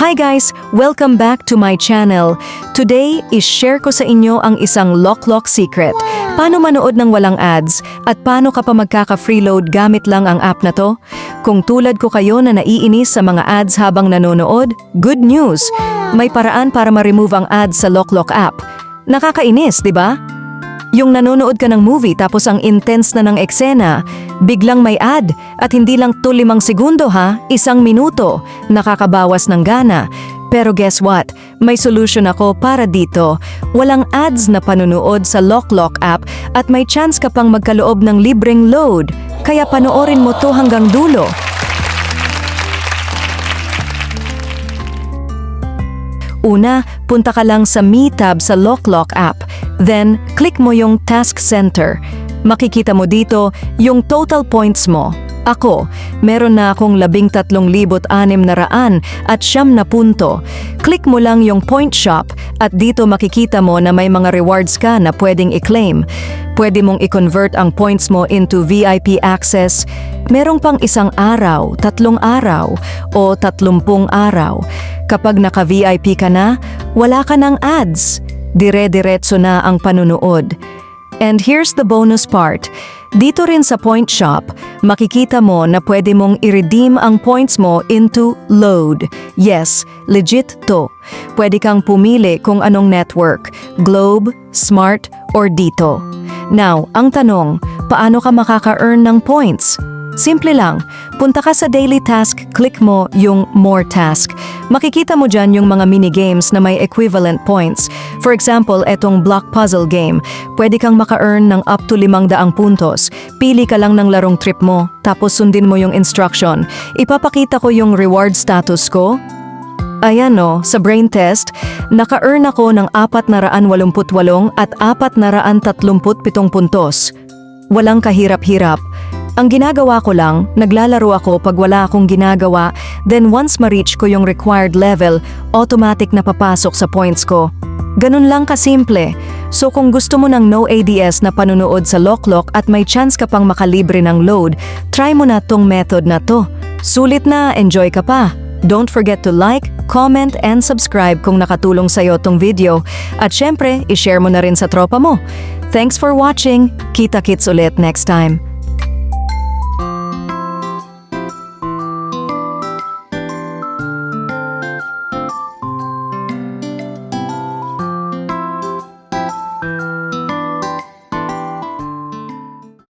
Hi guys! Welcome back to my channel. Today, is-share ko sa inyo ang isang lock-lock secret. Paano manood ng walang ads at paano ka pa magkaka-freeload gamit lang ang app na to? Kung tulad ko kayo na naiinis sa mga ads habang nanonood, good news! May paraan para ma-remove ang ads sa lock-lock app. Nakakainis, di ba? Yung nanonood ka ng movie tapos ang intense na ng eksena, biglang may ad at hindi lang to limang segundo ha, isang minuto, nakakabawas ng gana. Pero guess what? May solution ako para dito. Walang ads na panunood sa Lock Lock app at may chance ka pang magkaloob ng libreng load. Kaya panoorin mo to hanggang dulo. Una, punta ka lang sa Me tab sa LockLock app. Then, click mo yung Task Center. Makikita mo dito yung total points mo. Ako, meron na akong labing tatlong libot anim na raan at siyam na punto. Click mo lang yung point shop at dito makikita mo na may mga rewards ka na pwedeng i-claim. Pwede mong i-convert ang points mo into VIP access. Merong pang isang araw, tatlong araw, o tatlumpung araw. Kapag naka-VIP ka na, wala ka ng ads. Dire-diretso na ang panunood. And here's the bonus part. Dito rin sa Point Shop, makikita mo na pwede mong i-redeem ang points mo into load. Yes, legit to. Pwede kang pumili kung anong network, Globe, Smart, or Dito. Now, ang tanong, paano ka makaka-earn ng points? Simple lang, punta ka sa daily task, click mo yung more task. Makikita mo dyan yung mga mini-games na may equivalent points. For example, etong block puzzle game. Pwede kang maka-earn ng up to 500 puntos. Pili ka lang ng larong trip mo, tapos sundin mo yung instruction. Ipapakita ko yung reward status ko, Ayan no, sa brain test, naka-earn ako ng 488 at 437 puntos. Walang kahirap-hirap. Ang ginagawa ko lang, naglalaro ako pag wala akong ginagawa, then once ma-reach ko yung required level, automatic na papasok sa points ko. Ganun lang kasimple. So kung gusto mo ng no ADS na panunood sa Loklok at may chance ka pang makalibre ng load, try mo na tong method na to. Sulit na, enjoy ka pa. Don't forget to like, comment, and subscribe kung nakatulong sa'yo tong video. At syempre, ishare mo na rin sa tropa mo. Thanks for watching. Kita-kits ulit next time.